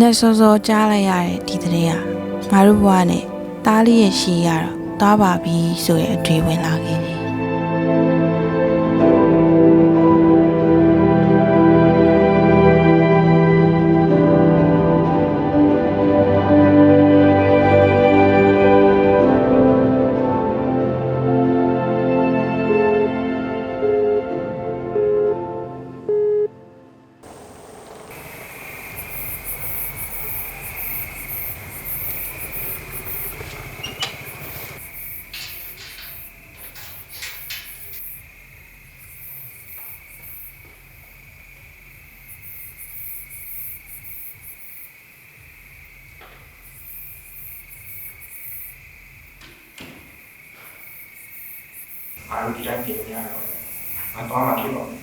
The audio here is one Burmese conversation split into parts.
နဲ့စောစောကြားလိုက်ရတဲ့ဒီသတင်းဟာငါတို့ဘဝနဲ့တားလေးရဲ့ရှီရတော့တားပါပြီဆိုတဲ့အတွေ့ဝင်လာခဲ့တယ် အားလုံးဒီတိုင်းပြင်နေရတော့အသွားမှဖြစ်ပါမယ်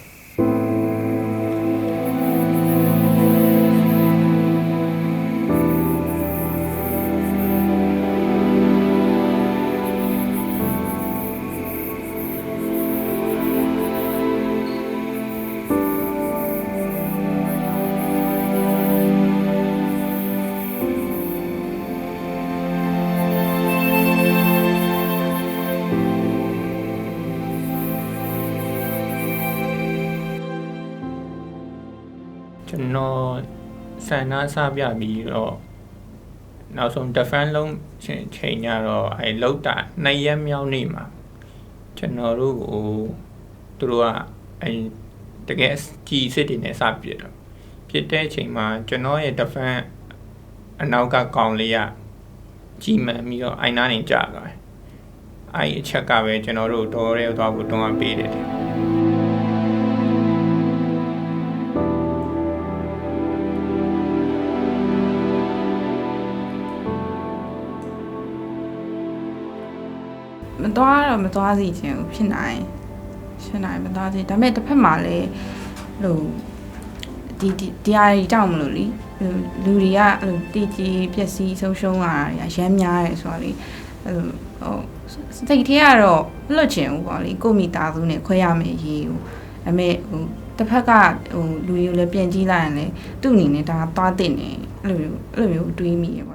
ကျွန်တော်ဆန္ဒစပြပြီးတော့နောက်ဆုံး defend လုံးချိန်ချိန်ညတော့အဲလောက်တာနှစ်ရက်မြောက်နေ့မှာကျွန်တော်တို့ကိုသူတို့ကအဲတကယ်ကြီးစစ်တွေနဲ့စပြစ်တော့ဖြစ်တဲ့အချိန်မှာကျွန်တော်ရဲ့ defend အနောက်ကကောင်လေးကကြီးမှန်ပြီးတော့အိုင်နာနေကြသွားတယ်အဲ့ဒီအချက်ကပဲကျွန်တော်တို့တော်ရဲသွားဖို့တွန်းအားပေးတယ် သွားတော့မသွားစီခြင်းဘူးဖြစ်နိုင်ဖြစ်နိုင်မသွားစီဒါပေမဲ့တစ်ဖက်မှာလည်းဟိုဒီဒီတရားကြီးတောက်မလို့လीဟိုလူတွေကအဲ့လိုတည်ကြည်ပျက်စီးဆုံးရှုံးလာတာရမ်းများတယ်ဆိုတော့လေအဲ့လိုဟိုစိတ်ထဲကတော့လွတ်ချင်ဘူးပေါ့လေကိုမိသားစုနဲ့ခွဲရမယ်ရေးဘူးဒါပေမဲ့ဟိုတစ်ဖက်ကဟိုလူတွေကိုလည်းပြန်ကြည့်လိုက်ရင်လည်းသူ့အနေနဲ့ဒါသွားတင်နေအဲ့လိုမျိုးအဲ့လိုမျိုးတွေးမိရပေါ့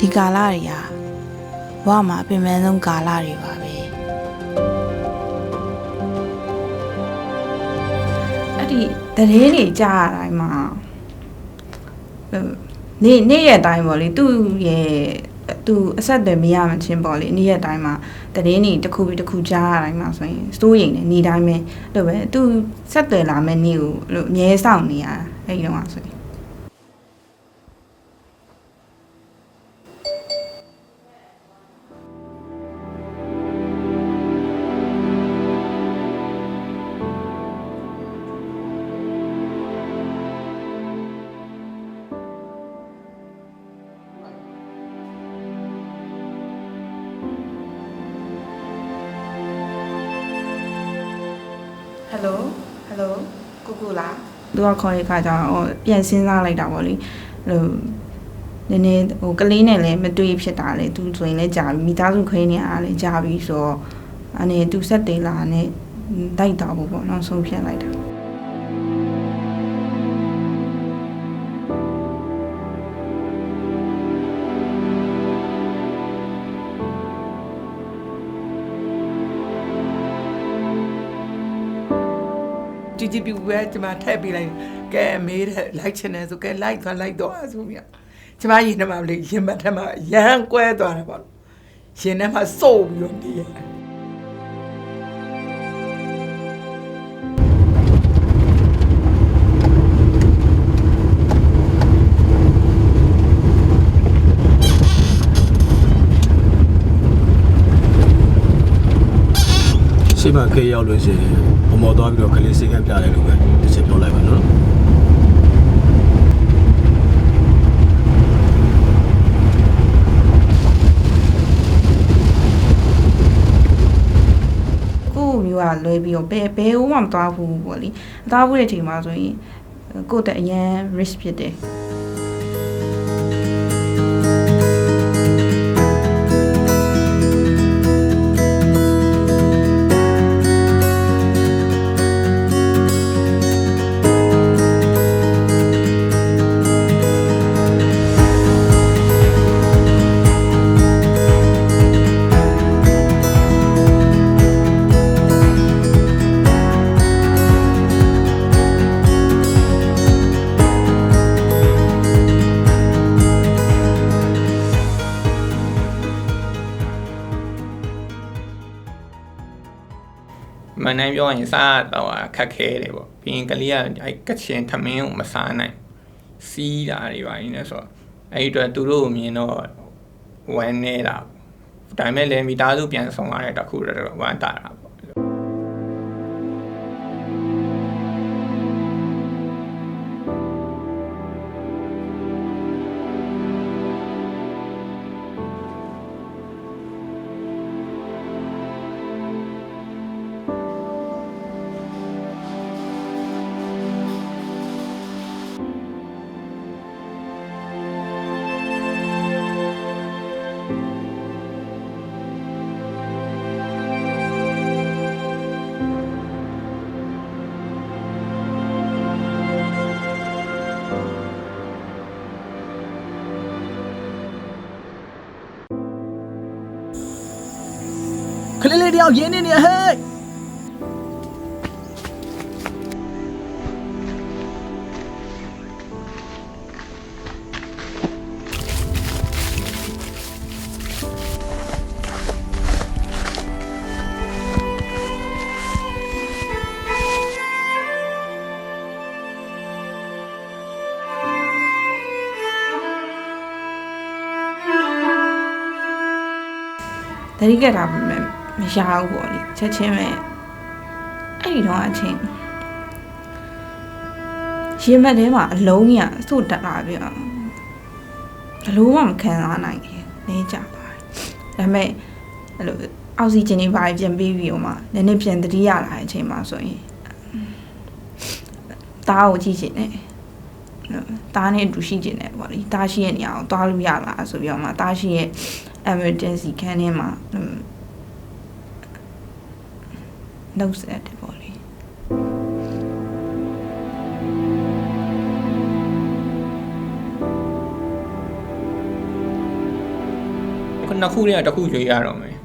ဒီကာလတွေကဘဝမှာအပင်ပန်းဆုံးကာလတွေပါပဲအဲ့ဒီတရင်တွေကြားရတိုင်းမှာဟိုနေ့နေ့ရက်တိုင်းပေါ့လေသူ့ရဲ့သူအဆက်အသွယ်မရမချင်းပေါ့လေနေ့ရက်တိုင်းမှာတရင်တွေတစ်ခုပြီးတစ်ခုကြားရတိုင်းမှာဆိုရင်စိုးရိမ်နေနေတိုင်းပဲလို့ပဲသူဆက်သွယ်လာမယ့်နေ့ကိုအဲ့လိုအမြဲစောင့်နေရတာအဲ့ဒီတော့ဆိုရင် ကိုကိုလားသူကခေါ်ရခါကျတော့ဟိုပြန်စဉ်းစားလိုက်တာပေါ့လေဟိုနည်းနည်းဟိုကလေးနဲ့လည်းမတွေ့ဖြစ်တာလေသူဆိုရင်လည်းကြာပြီမိသားစုခွေးနေအားလည်းကြာပြီဆိုတော့အနေသူဆက်သေးလာနဲ့တိုက်တော့ဘူးပေါ့နောက်ဆုံးဖြစ်လိုက်တာ ကြည်ကြည်ပြူပဲကျမထည့်ပေးလိုက်ကဲအမေးတဲ့လိုက်ချင်တယ်ဆိုကဲလိုက်သွားလိုက်တော့ဆိုမြကျမရင်ထဲမှာလေရင်မက်ထဲမှာရမ်းကွဲသွားတယ်ပေါ့ရင်ထဲမှာစိုးပြီးတော့နေရတယ် စိတ်မခေရောက်လို့ရှိရင်အမော်သွားပြီးတော့ကလေးစိတ်ကပြတယ်လို့ပဲတစ်ချက်ပြောလိုက်ပါနော်ကိုယ့်မျိုးကလွဲပြီးတော့ဘယ်ဘယ်ဟိုမှမသွားဘူးပေါ့လေအသွားဘူးတဲ့အချိန်မှာဆိုရင်ကိုယ့်တက်အရန် risk ဖြစ်တယ် န်နိုင်ပြောရင်စားတော့ခက်ခဲတယ်ပေါ့ပြီးရင်ကလေးကအဲကချင်ထမင်းကိုမစားနိုင်စီးတာတွေပါနေလဲဆိုတော့အဲ့ဒီအတွက်သူတို့ကိုမြင်တော့ဝမ်းနေတာပေါ့ဒါပေမဲ့လည်းမိသားစုပြန်ဆောင်ရတဲ့တခုတော့ဝမ်းတာတာပေါ့ ခလေးလေးတယောက်ရင်းနေနေဟဲ့တတိကတာ မမရဘူးပေါ့လေချက်ချင်းပဲအဲ့ဒီတော့အချင်းရင်မက်ထဲမှာအလုံးကြီးအဆုတ်တက်လာပြီးတော့အလုံးမမခံစားနိုင်ဘူးနေကြပါတယ်ဒါပေမဲ့အဲ့လိုအောက်ဆီဂျင်တွေပါပြန်ပြီးပြီးတော့မှနည်းနည်းပြန်တတိရလာတဲ့အချိန်မှာဆိုရင်တားကိုကြည့်ချင်တယ်တားနဲ့အတူရှိကျင်တယ်ပေါ့လေတားရှိရဲ့နေရာကိုတွားလို့ရလားဆိုပြီးတော့မှတားရှိရဲ့ emergency ခန်းထဲမှာ နှုတ်ဆက်တယ်ပေါ့လေခုနှစ်ခုတည်းကတစ်ခုရွေးရတော့မယ်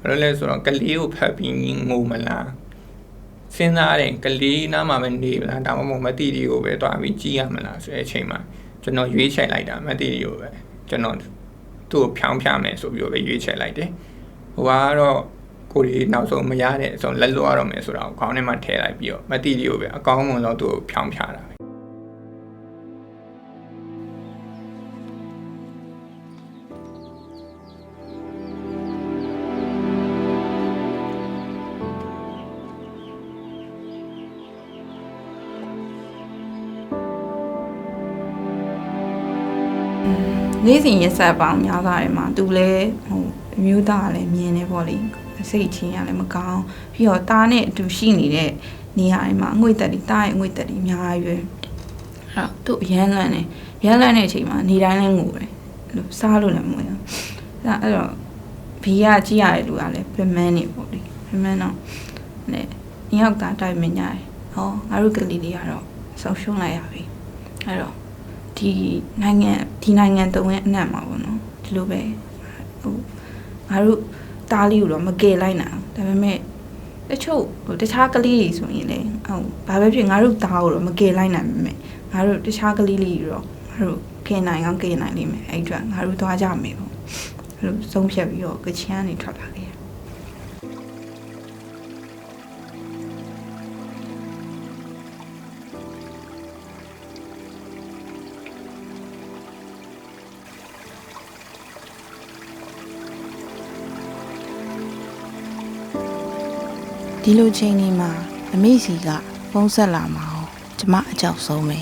ဘာလို့လဲဆိုတော့ကလေးကိုဖတ်ပြီးငိုမလားစဉ်းစားတယ်ကလေးနားမှာပဲနေမလားဒါမှမဟုတ်မတိတီကိုပဲတွားပြီးကြည့်ရမလားဆိုတဲ့အချိန်မှာကျွန်တော်ရွေးချယ်လိုက်တာမတိတီကိုပဲကျွန်တော်သူ့ကိုဖြောင်းဖြမယ်ဆိုပြီးတော့ပဲရွေးချယ်လိုက်တယ်ဟိုကတော့ ကိုလေးနောက်ဆုံးမရတဲ့အဆုံးလက်လွတ်ရတော့မယ်ဆိုတော့ခေါင်းထဲမှာထည့်လိုက်ပြီးတော့မတိတီကိုပဲအကောင်းဆုံးတော့သူ့ကိုဖြောင်းဖြတာပဲနေ့စဉ်ရက်ဆက်ပေါင်းများစွာတယ်မှာသူလည်းဟိုအမျိုးသားကလည်းမြင်နေပေါ့လေ စိတ်ချင်းကလည်းမကောင်းပြီးတော့တားနဲ့အတူရှိနေတဲ့နေရာတွေမှာအငွေတက်တီတားရဲ့အငွေတက်တီအများကြီးပဲအဲ့တော့သူ့အရန်လန့်နေရန်လန့်တဲ့အချိန်မှာနေတိုင်းလည်းငိုတယ်အဲ့လိုစားလို့လည်းမဝင်ဘူးအဲ့အဲ့တော့ဘီကကြည့်ရတဲ့လူကလည်းပြမန်းနေပေါ့လေပြမန်းတော့လေညောက်တာတိုက်မညာတယ်ဟောငါတို့ကလေးလေးကတော့ဆုံးရှုံးလိုက်ရပြီအဲ့တော့ဒီနိုင်ငံဒီနိုင်ငံတုံးရဲ့အနက်မှာပေါ့နော်ဒီလိုပဲဟိုငါတို့ တားလေးကိုတော့မကယ်လိုက်နိုင်အောင်ဒါပေမဲ့တချို့ဟိုတခြားကလေးတွေဆိုရင်လေဟိုဘာပဲဖြစ်ငါတို့တားကိုတော့မကယ်လိုက်နိုင်ပါမယ်ငါတို့တခြားကလေးလေးတွေတော့ငါတို့ကယ်နိုင်အောင်ကယ်နိုင်လိမ့်မယ်အဲ့အတွက်ငါတို့သွားကြမယ်ပေါ့အဲ့လိုဆုံးဖြတ်ပြီးတော့ကချင်ကနေထွက်လာခဲ့ ဒီလိုချိန်ဒီမှာအမေစီကဖုန်းဆက်လာမှာ哦ကျမအကြောက်ဆုံးပဲ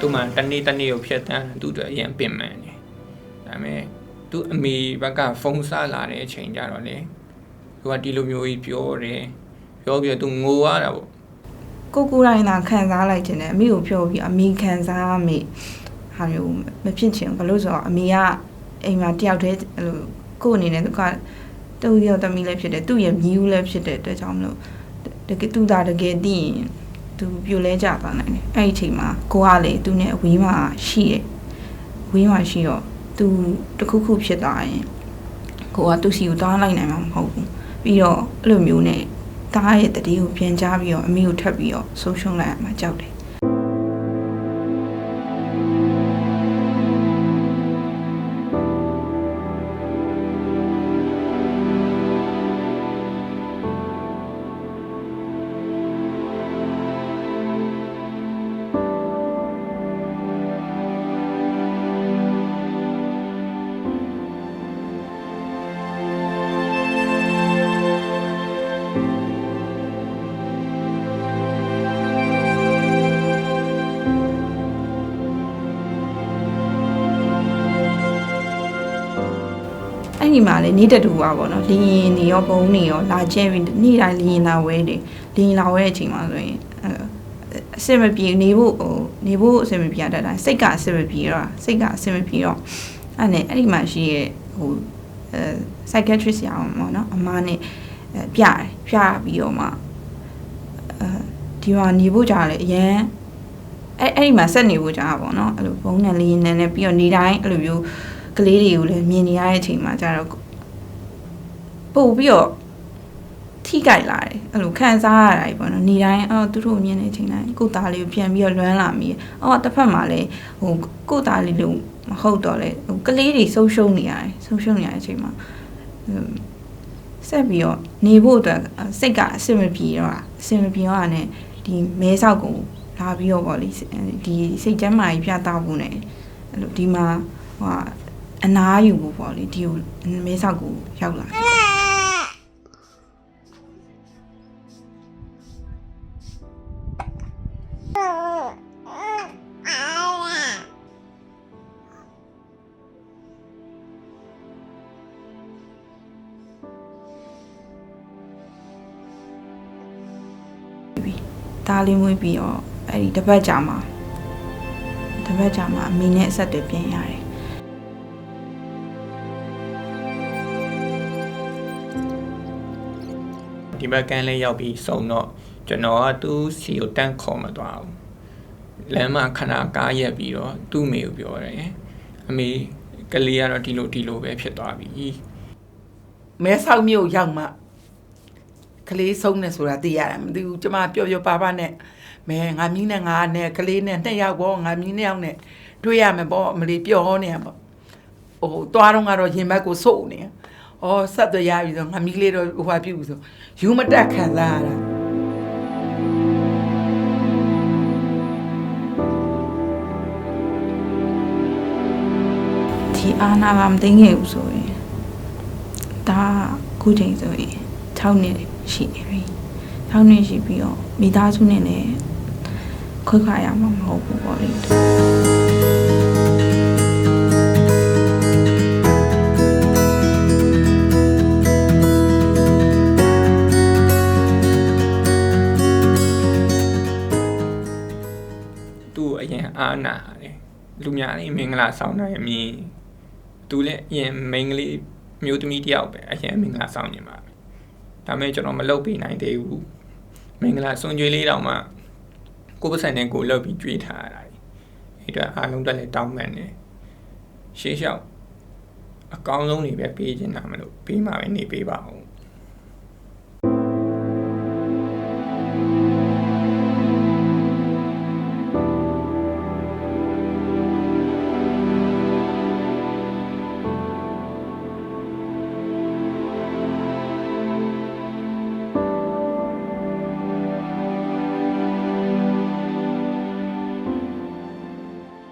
သူမှတနေ့တနေ့ကိုဖြတ်တန်းသူ့အတွက်အရင်ပင်ပန်းနေဒါပေမဲ့သူအမေဘက်ကဖုန်းဆက်လာတဲ့အချိန်ကြတော့လေသူကဒီလိုမျိုးကြီးပြောတယ် ပြောပြီးတော့သူငိုရတာပေါ့ကိုကိုတိုင်းသာခံစားလိုက်ခြင်းနဲ့အမေကိုပြောပြီးအမေခံစားမိဟာမျိုးမဖြစ်ချင်ဘူးဘာလို့ဆိုတော့အမေကအိမ်မှာတယောက်တည်းအဲ့လိုကိုယ့်အနေနဲ့သူကတူရောတမီလည်းဖြစ်တယ်သူ့ရဲ့မြီးဦးလည်းဖြစ်တဲ့အတွက်ကြောင့်မလို့တကယ်သူသာတကယ်သိရင်သူပြိုလဲကြသွားနိုင်တယ်အဲ့ဒီအချိန်မှာကိုကလေသူနဲ့အဝေးမှာရှိတယ်ဝေးမှာရှိတော့သူတခုခုဖြစ်သွားရင်ကိုကသူ့စီကိုသွားလိုက်နိုင်မှာမဟုတ်ဘူးပြီးတော့အဲ့လိုမျိုးနဲ့ တားရဲ့တတိကိုပြန်ကြားပြီးတော့အမေကိုထပ်ပြီးတော့ဆုံးရှုံးလိုက်ရမှာကြောက်တယ် အဲ့ဒီမှာလေနေတတူပါပေါ့နော်လီရင်နေရောဘုံနေရောလာကျဲပြီးနေ့တိုင်းလီရင်လာဝဲတယ်လီရင်လာဝဲတဲ့အချိန်မှာဆိုရင်အဲ့အဆင်မပြေနေဖို့ဟိုနေဖို့အဆင်မပြေတတ်တာစိတ်ကအဆင်မပြေတော့စိတ်ကအဆင်မပြေတော့အဲ့နဲ့အဲ့ဒီမှာရှိရဲ့ဟိုအဲ psychiatrist ရအောင်ပေါ့နော်အမားနဲ့အဲပြတယ်ပြပြီးတော့မှအဲဒီမှာနေဖို့ကြာလေအရန်အဲ့အဲ့ဒီမှာဆက်နေဖို့ကြာတာပေါ့နော်အဲ့လိုဘုံနဲ့လီရင်နဲ့ပြီးတော့နေတိုင်းအဲ့လိုမျိုး ကလေးတွေကိုလည်းမြင်နေရတဲ့အချိန်မှာကျတော့ပို့ပြီးတော့ထိကြိုက်လာတယ်အဲ့လိုခံစားရတာပေါ့နော်နေတိုင်းအော်သူတို့မြင်နေချိန်တိုင်းကိုယ်သားလေးကိုပြန်ပြီးတော့လွမ်းလာမိအော်တစ်ဖက်မှာလည်းဟိုကိုယ်သားလေးလို့မဟုတ်တော့လေဟိုကလေးတွေဆုံးရှုံးနေရတယ်ဆုံးရှုံးနေရတဲ့အချိန်မှာဆက်ပြီးတော့နေဖို့အတွက်စိတ်ကအဆင်မပြေတော့အဆင်မပြေတော့တာ ਨੇ ဒီမဲဆောက်ကိုလာပြီးတော့ဗောလေဒီစိတ်ကျမ်းမာကြီးပြသဖို့ ਨੇ အဲ့လိုဒီမှာဟို အနားယူဖို့ပေါ့လေဒီကိုမဲဆောက်ကိုရောက်လာတယ်ဒါလေးမွေးပြီးတော့အဲ့ဒီတပတ်ကြာမှာတပတ်ကြာမှာအမေနဲ့အဆက်တွေပြင်ရတယ် ဒီဘက်ကန်းလေးရောက်ပြီးစုံတော့ကျွန်တော်ကသူ့စီကိုတန်းခေါ်မသွားဘူးလမ်းမှာခဏကားရက်ပြီးတော့သူ့မေကိုပြောတယ်အမေကလေးကတော့ဒီလိုဒီလိုပဲဖြစ်သွားပြီမဲဆောက်မြို့ရောက်မှကလေးဆုံးနေဆိုတာသိရတယ်မသိဘူးကျမပျော့ပျော့ပါပါနဲ့မဲငါမီးနဲ့ငါနဲ့ကလေးနဲ့နှစ်ယောက်ပေါ့ငါမီးနှစ်ယောက်နဲ့တွေ့ရမယ်ပေါ့အမလီပျော်နေရပေါ့ဟိုသွားတော့ကတော့ရင်ဘက်ကိုစုပ်နေ ဩဆက်သွယ်ရပြီဆိုငါမီးလေးတော့ဟိုဟာပြုပြီဆိုယူမတက်ခံစားရတာဒီအာနာကမသိငယ်ဘူးဆိုရင်ဒါခုချိန်ဆိုရင်6နှစ်ရှိနေပြီ6နှစ်ရှိပြီးတော့မိသားစုနဲ့လည်းခွဲခါရမှာမဟုတ်ဘူးပေါ့လေ လူများလေးမင်္ဂလာဆောင်တာရမြင်သူလည်းအရင်မိန်းကလေးမျိုးသမီးတယောက်ပဲအရင်မင်္ဂလာဆောင်နေပါပဲဒါပေမဲ့ကျွန်တော်မလုပ်ပေးနိုင်သေးဘူးမင်္ဂလာစွန်ကြွေးလေးတောင်မှကိုယ်ပတ်စံနဲ့ကိုယ်လုပ်ပြီးကြွေးထားရတာအဲ့အတွက်အားလုံးတက်လည်းတောင်းပန်တယ်ရှေးလျှောက်အကောင်းဆုံးတွေပဲပေးချင်တာမလို့ပေးမှပဲနေပေးပါအောင်